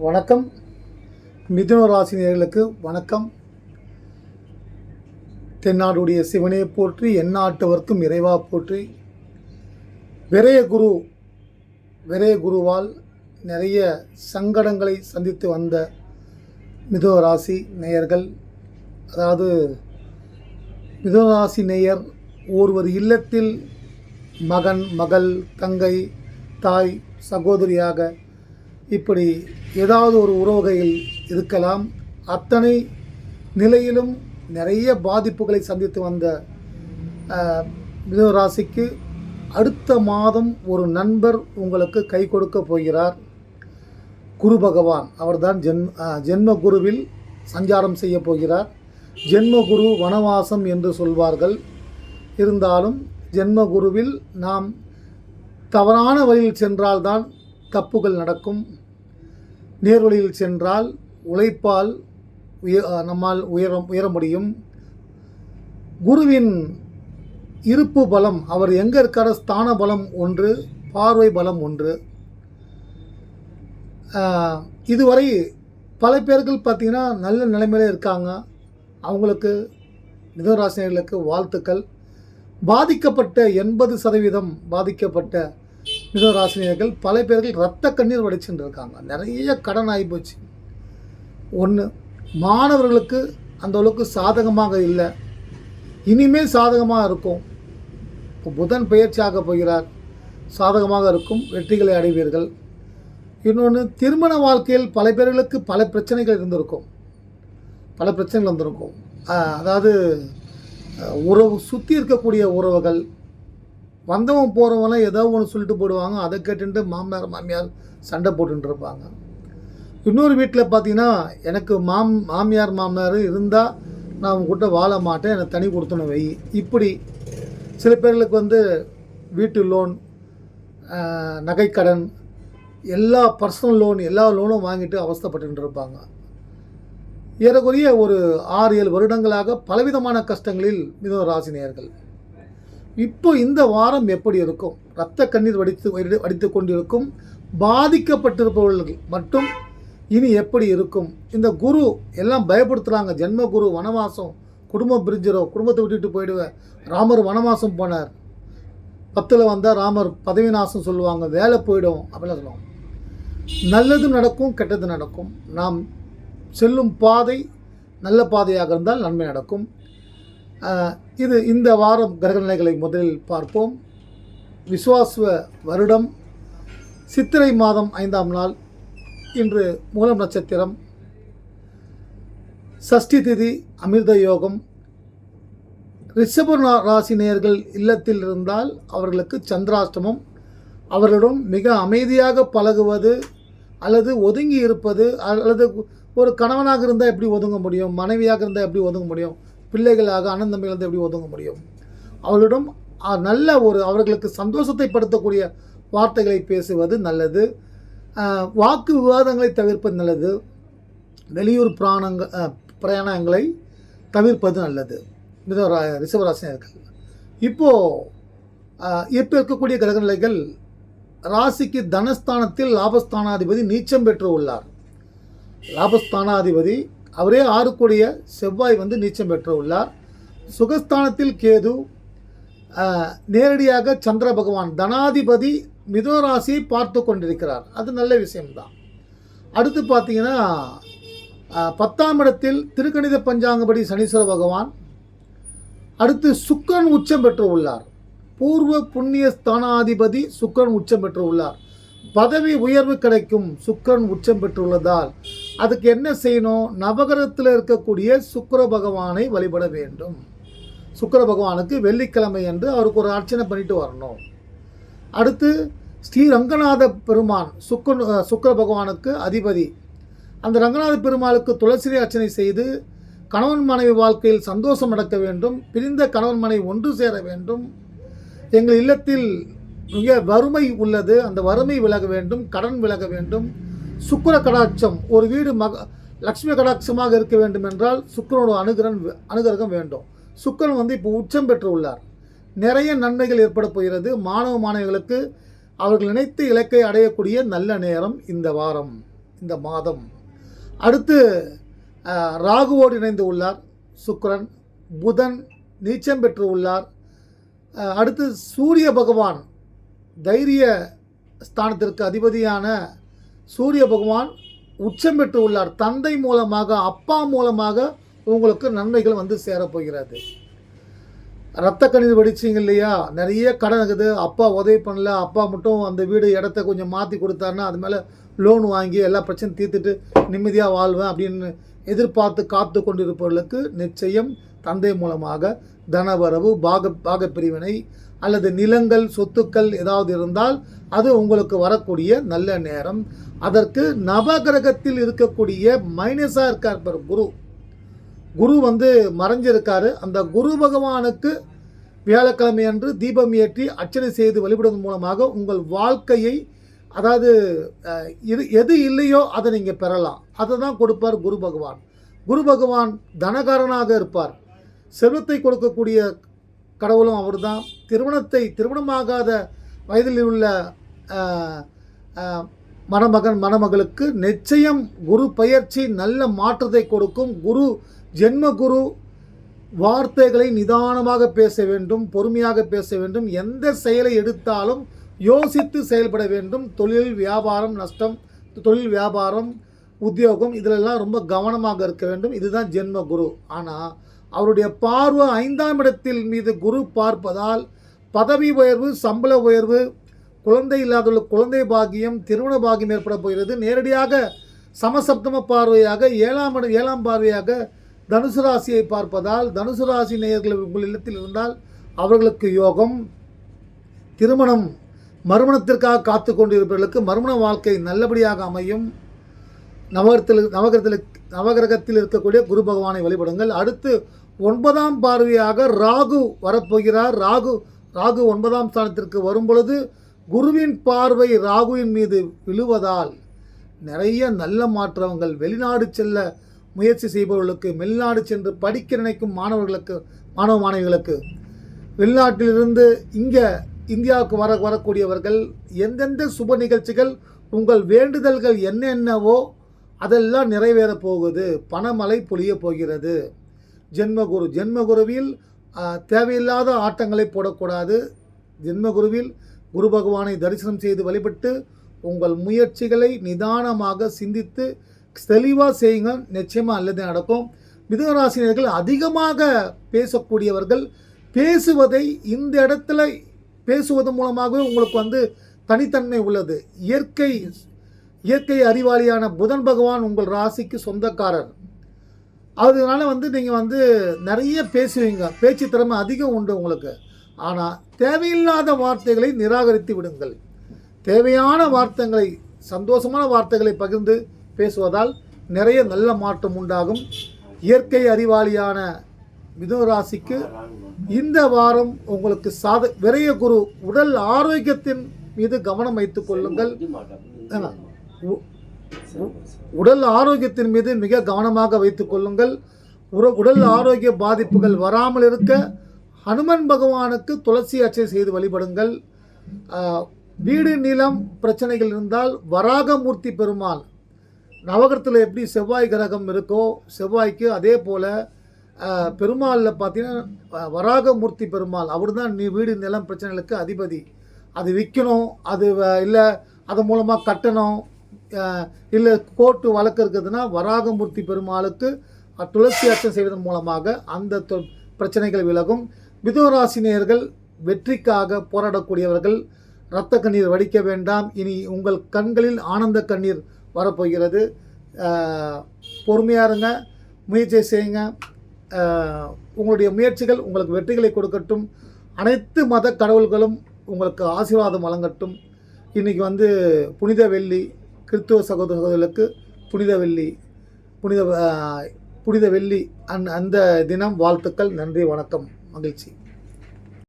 வணக்கம். மிதுன ராசி நேயர்களுக்கு வணக்கம். தென்னாடுடைய சிவனே போற்றி எந்நாட்டவர்க்கும் இறைவா போற்றி. விரைய குரு விரைய குருவால் நிறைய சங்கடங்களை சந்தித்து வந்த மிதுன ராசி நேயர்கள். அதாவது மிதுன ராசி நேயர் ஒருவர் இல்லத்தில் மகன் மகள் தங்கை தாய் சகோதரியாக இப்படி ஏதாவது ஒரு உறவுகையில் இருக்கலாம். அத்தனை நிலையிலும் நிறைய பாதிப்புகளை சந்தித்து வந்த மிதராசிக்கு அடுத்த மாதம் ஒரு நண்பர் உங்களுக்கு கை கொடுக்க போகிறார். குரு பகவான் அவர்தான் ஜென் ஜென்ம குருவில் சஞ்சாரம் செய்ய போகிறார். ஜென்ம குரு வனவாசம் என்று சொல்வார்கள். இருந்தாலும் ஜென்ம குருவில் நாம் தவறான வழியில் சென்றால்தான் தப்புகள் நடக்கும். நேர்வழியில் சென்றால் உழைப்பால் உய நம்மால் உயர உயர முடியும். குருவின் இருப்பு பலம் அவர் எங்கே இருக்கார ஸ்தான பலம் ஒன்று பார்வை பலம் ஒன்று. இதுவரை பல பேர்கள் பார்த்திங்கன்னா நல்ல நிலைமையில இருக்காங்க. அவங்களுக்கு மிதராசினியர்களுக்கு வாழ்த்துக்கள். பாதிக்கப்பட்ட எண்பது சதவீதம் பாதிக்கப்பட்ட மிதராசினியர்கள் பல பேர்கள் ரத்த கண்ணீர் வடிச்சுட்டு இருக்காங்க நிறைய கடன் ஆகிப்போச்சு ஒன்று மாணவர்களுக்கு அந்த அளவுக்கு சாதகமாக இல்லை. இனிமேல் சாதகமாக இருக்கும். இப்போ புதன் பயிற்சியாக போகிறார். சாதகமாக இருக்கும். வெற்றிகளை அடைவீர்கள். இன்னொன்று திருமண வாழ்க்கையில் பல பேர்களுக்கு பல பிரச்சனைகள் இருந்திருக்கும். பல பிரச்சனைகள் வந்திருக்கும் அதாவது உறவு சுற்றி இருக்கக்கூடிய உறவுகள் வந்தவன் போகிறவங்களாம் ஏதோ ஒன்று சொல்லிட்டு போடுவாங்க அதை கேட்டுட்டு மாமனார் மாமியார் சண்டை போட்டுருப்பாங்க இன்னொரு வீட்டில் பார்த்தீங்கன்னா எனக்கு மாம் மாமியார் மாமனார் இருந்தால் நான் உங்ககிட்ட வாழ மாட்டேன். எனக்கு தனி கொடுத்தன வை. இப்படி சில பேர்களுக்கு வந்து வீட்டு லோன் நகைக்கடன் எல்லா பர்சனல் லோன் எல்லா லோனும் வாங்கிட்டு அவஸ்தப்பட்டு இருப்பாங்க. ஏறக்குறைய ஒரு ஆறு ஏழு வருடங்களாக பலவிதமான கஷ்டங்களில் மிதுன ராசினியர்கள் இப்போ இந்த வாரம் எப்படி இருக்கும்? இரத்த கண்ணீர் வடித்து வடித்து கொண்டிருக்கும் பாதிக்கப்பட்டிருப்பவர்கள் மட்டும் இனி எப்படி இருக்கும்? இந்த குரு எல்லாம் பயப்படுத்துகிறாங்க ஜென்ம குரு வனவாசம் குடும்பம் பிரிஞ்சிரும் குடும்பத்தை விட்டுட்டு போயிடுவேன். ராமர் வனவாசம் போனார். பத்தில் வந்தால் ராமர் பதவி நாசம் சொல்லுவாங்க. வேலை போயிடும் அப்படிலாம் சொல்லுவாங்க. நல்லது நடக்கும் கெட்டது நடக்கும். நாம் செல்லும் பாதை நல்ல பாதையாக இருந்தால் நன்மை நடக்கும். இது இந்த வாரம் கிரகநிலைகளை முதலில் பார்ப்போம். விஸ்வாசுவ வருடம் சித்திரை மாதம் ஐந்தாம் நாள் இன்று மூலம் நட்சத்திரம். சஷ்டி திதி அமிர்த யோகம். ரிஷப ராசி இல்லத்தில் இருந்தால் அவர்களுக்கு சந்திராஷ்டமம். அவர்களிடம் மிக அமைதியாக பழகுவது அல்லது ஒதுங்கி இருப்பது அல்லது ஒரு கணவனாக இருந்தால் எப்படி ஒதுங்க முடியும்? மனைவியாக இருந்தால் எப்படி ஒதுங்க முடியும்? பிள்ளைகளாக அண்ணன் தம்பிகள் எப்படி ஒதுங்க முடியும்? அவர்களிடம் நல்ல ஒரு அவர்களுக்கு சந்தோஷத்தை படுத்தக்கூடிய வார்த்தைகளை பேசுவது நல்லது. வாக்கு விவாதங்களை தவிர்ப்பது நல்லது. வெளியூர் பிராணங்க பிரயாணங்களை தவிர்ப்பது நல்லது. மிதவரா ரிஷபராசினியர்கள். இப்போது இப்போ இருக்கக்கூடிய கிரகநிலைகள் ராசிக்கு தனஸ்தானத்தில் லாபஸ்தானாதிபதி நீச்சம் பெற்று உள்ளார். லாபஸ்தானாதிபதி அவரே ஆறுக்குடிய செவ்வாய் வந்து நீச்சம் பெற்று உள்ளார் சுகஸ்தானத்தில் கேது நேரடியாக சந்திர பகவான் தனாதிபதி மிதுனராசியை பார்த்து கொண்டிருக்கிறார். அது நல்ல விஷயம்தான். அடுத்து பார்த்தீங்கன்னா பத்தாம் இடத்தில் திருக்கணித பஞ்சாங்கப்படி சனீஸ்வர பகவான் அடுத்து சுக்கரன் உச்சம் பெற்று உள்ளார் பூர்வ புண்ணிய ஸ்தானாதிபதி சுக்கரன் உச்சம் பெற்று உள்ளார் பதவி உயர்வு கிடைக்கும் சுக்கரன் உச்சம் பெற்றுள்ளதால் அதுக்கு என்ன செய்யணும்? நவகிரகத்தில் இருக்கக்கூடிய சுக்கர பகவானை வழிபட வேண்டும். சுக்கிர பகவானுக்கு வெள்ளிக்கிழமை என்று அவருக்கு ஒரு அர்ச்சனை பண்ணிட்டு வரணும். அடுத்து ஸ்ரீ ரங்கநாத பெருமான் சுக்கன் சுக்கிர பகவானுக்கு அதிபதி. அந்த ரங்கநாத பெருமாளுக்கு துளசி அர்ச்சனை செய்து கணவன் மனைவி வாழ்க்கையில் சந்தோஷம் நடக்க வேண்டும். பிரிந்த கணவன் மனைவி ஒன்று சேர வேண்டும். எங்கள் இல்லத்தில் மிக வறுமை உள்ளது. அந்த வறுமை விலக வேண்டும் கடன் விலக வேண்டும். சுக்கர கடாட்சம் ஒரு வீடு மக லக்ஷ்மி கடாட்சமாக இருக்க வேண்டும் என்றால் சுக்கிரனோட அனுகிரன் அனுகிரகம் வேண்டும். சுக்கிரன் வந்து இப்போ உச்சம் பெற்று உள்ளார். நிறைய நன்மைகள் ஏற்பட போகிறது. மாணவ மாணவிகளுக்கு அவர்கள் நினைத்த இலக்கை அடையக்கூடிய நல்ல நேரம் இந்த வாரம் இந்த மாதம். அடுத்து ராகுவோடு இணைந்து உள்ளார். சுக்கரன் புதன் நீச்சம் பெற்று உள்ளார். அடுத்து சூரிய பகவான் தைரிய ஸ்தானத்திற்கு அதிபதியான சூரிய பகவான் உச்சம் பெற்று உள்ளார். தந்தை மூலமாக அப்பா மூலமாக உங்களுக்கு நன்மைகள் வந்து சேரப்போகிறது ரத்த கணிதம் படிச்சிங்க இல்லையா? நிறைய கடன் இருக்குது. அப்பா உதவி பண்ணல. அப்பா மட்டும் அந்த வீடு இடத்த கொஞ்சம் மாற்றி கொடுத்தாருன்னா அது மேலே லோன் வாங்கி எல்லா பிரச்சனையும் தீர்த்துட்டு நிம்மதியாக வாழ்வேன் அப்படின்னு எதிர்பார்த்து காத்து கொண்டிருப்பவர்களுக்கு நிச்சயம் தந்தை மூலமாக தனவரவு பாக பாகப்பிரிவினை அல்லது நிலங்கள் சொத்துக்கள் ஏதாவது இருந்தால் அது உங்களுக்கு வரக்கூடிய நல்ல நேரம். அதற்கு நவகிரகத்தில் இருக்கக்கூடிய மைனஸாக இருக்கார் பாரு குரு. குரு வந்து மறைஞ்சிருக்காரு. அந்த குரு பகவானுக்கு வியாழக்கிழமை அன்று தீபம் ஏற்றி அர்ச்சனை செய்து வழிபடுவதன் மூலமாக உங்கள் வாழ்க்கையை அதாவது இது எது இல்லையோ அதை நீங்கள் பெறலாம். அதை தான் கொடுப்பார் குரு பகவான். குரு பகவான் தனகாரனாக இருப்பார். செல்வத்தை கொடுக்கக்கூடிய கடவுளும் அவர் தான் திருமணத்தை திருமணமாகாத வயதில் உள்ள மணமகன் மணமகளுக்கு நிச்சயம் குரு பயிற்சி நல்ல மாற்றத்தை கொடுக்கும். குரு ஜென்ம குரு வார்த்தைகளை நிதானமாக பேச வேண்டும் பொறுமையாக பேச வேண்டும். எந்த செயலை எடுத்தாலும் யோசித்து செயல்பட வேண்டும். தொழில் வியாபாரம் நஷ்டம் தொழில் வியாபாரம் உத்தியோகம் இதிலெல்லாம் ரொம்ப கவனமாக இருக்க வேண்டும். இதுதான் ஜென்ம குரு. ஆனால் அவருடைய பார்வை ஐந்தாம் இடத்தில் மீது குரு பார்ப்பதால் பதவி உயர்வு சம்பள உயர்வு குழந்தை இல்லாதவர்கள் குழந்தை பாகியம் திருமண பாகியம் ஏற்பட போகிறது. நேரடியாக சமசப்தம பார்வையாக ஏழாம் ஏழாம் பார்வையாக தனுசு ராசியை பார்ப்பதால் தனுசு ராசி நேயர்கள் உங்கள் இல்லத்தில் இருந்தால் அவர்களுக்கு யோகம் திருமணம் மறுமணத்திற்காக காத்து கொண்டிருப்பவர்களுக்கு மறுமண வாழ்க்கை நல்லபடியாக அமையும். நவகரத்தில் நவகிரகத்தில் நவகிரகத்தில் இருக்கக்கூடிய குரு பகவானை வழிபடுங்கள். அடுத்து ஒன்பதாம் பார்வையாக ராகு வரப்போகிறார். ராகு ராகு ஒன்பதாம் ஸ்தானத்திற்கு வரும் பொழுது குருவின் பார்வை ராகுவின் மீது விழுவதால் நிறைய நல்ல மாற்றங்கள். வெளிநாடு செல்ல முயற்சி செய்பவர்களுக்கு வெளிநாடு சென்று படிக்க நினைக்கும் மாணவர்களுக்கு மாணவ மாணவிகளுக்கு வெளிநாட்டிலிருந்து இங்கே இந்தியாவுக்கு வர வரக்கூடியவர்கள் எந்தெந்த சுப நிகழ்ச்சிகள் உங்கள் வேண்டுதல்கள் என்னென்னவோ அதெல்லாம் நிறைவேறப் போகுது. பணமழை பொழிய போகிறது. ஜென்மகுரு ஜென்மகுருவில் தேவையில்லாத ஆட்டங்களை போடக்கூடாது. ஜென்மகுருவில் குரு பகவானை தரிசனம் செய்து வழிபட்டு உங்கள் முயற்சிகளை நிதானமாக சிந்தித்து தெளிவாக செய்யுங்க. நிச்சயமாக அல்லது நடக்கும். மிதுனராசினியர்கள் அதிகமாக பேசக்கூடியவர்கள் பேசுவதை இந்த இடத்துல பேசுவது மூலமாகவே உங்களுக்கு வந்து தனித்தன்மை உள்ளது. இயற்கை இயற்கை அறிவாளியான புதன் பகவான் உங்கள் ராசிக்கு சொந்தக்காரர். அதனால வந்து நீங்கள் வந்து நிறைய பேசுவீங்க. பேச்சு திறமை அதிகம் உண்டு உங்களுக்கு. ஆனால் தேவையில்லாத வார்த்தைகளை நிராகரித்து விடுங்கள். தேவையான வார்த்தைகளை சந்தோஷமான வார்த்தைகளை பகிர்ந்து பேசுவதால் நிறைய நல்ல மாற்றம் உண்டாகும். இயற்கை அறிவாளியான மிதுன ராசிக்கு இந்த வாரம் உங்களுக்கு சாத விரைய குரு உடல் ஆரோக்கியத்தின் மீது கவனம் வைத்துக் கொள்ளுங்கள். உடல் ஆரோக்கியத்தின் மீது மிக கவனமாக வைத்துக் கொள்ளுங்கள். உடல் ஆரோக்கிய பாதிப்புகள் வராமல் இருக்க ஹனுமன் பகவானுக்கு துளசி அர்ச்சனை செய்து வழிபடுங்கள். வீடு நிலம் பிரச்சனைகள் இருந்தால் வராகமூர்த்தி பெருமாள். நவகரத்தில் எப்படி செவ்வாய் கிரகம் இருக்கோ செவ்வாய்க்கு அதே போல் பெருமாளில் பார்த்தீங்கன்னா வராகமூர்த்தி பெருமாள். அவர் தான் நீ வீடு நிலம் பிரச்சனைகளுக்கு அதிபதி. அது விற்கணும் அது இல்லை அது மூலமாக கட்டணும் இல்லை கோர்ட்டு வழக்கு இருக்குதுன்னா வராகமூர்த்தி பெருமாளுக்கு துளசி அர்ச்சனை செய்வதன் மூலமாக அந்த தொ- பிரச்சனைகள் விலகும். மிதுவராசினியர்கள் வெற்றிக்காக போராடக்கூடியவர்கள் இரத்த கண்ணீர் வடிக்க வேண்டாம். இனி உங்கள் கண்களில் ஆனந்த கண்ணீர் வரப்போகிறது. பொறுமையாக இருங்க. முயற்சி செய்யுங்க. உங்களுடைய முயற்சிகள் உங்களுக்கு வெற்றிகளை கொடுக்கட்டும். அனைத்து மத கடவுள்களும் உங்களுக்கு ஆசீர்வாதம் வழங்கட்டும். இன்றைக்கி வந்து புனித வெள்ளி கிறிஸ்துவ சகோதர சகோதரர்களுக்கு புனித வெள்ளி புனித புனித வெள்ளி அந் அந்த தினம் வாழ்த்துக்கள் நன்றி வணக்கம் மகிழ்ச்சி.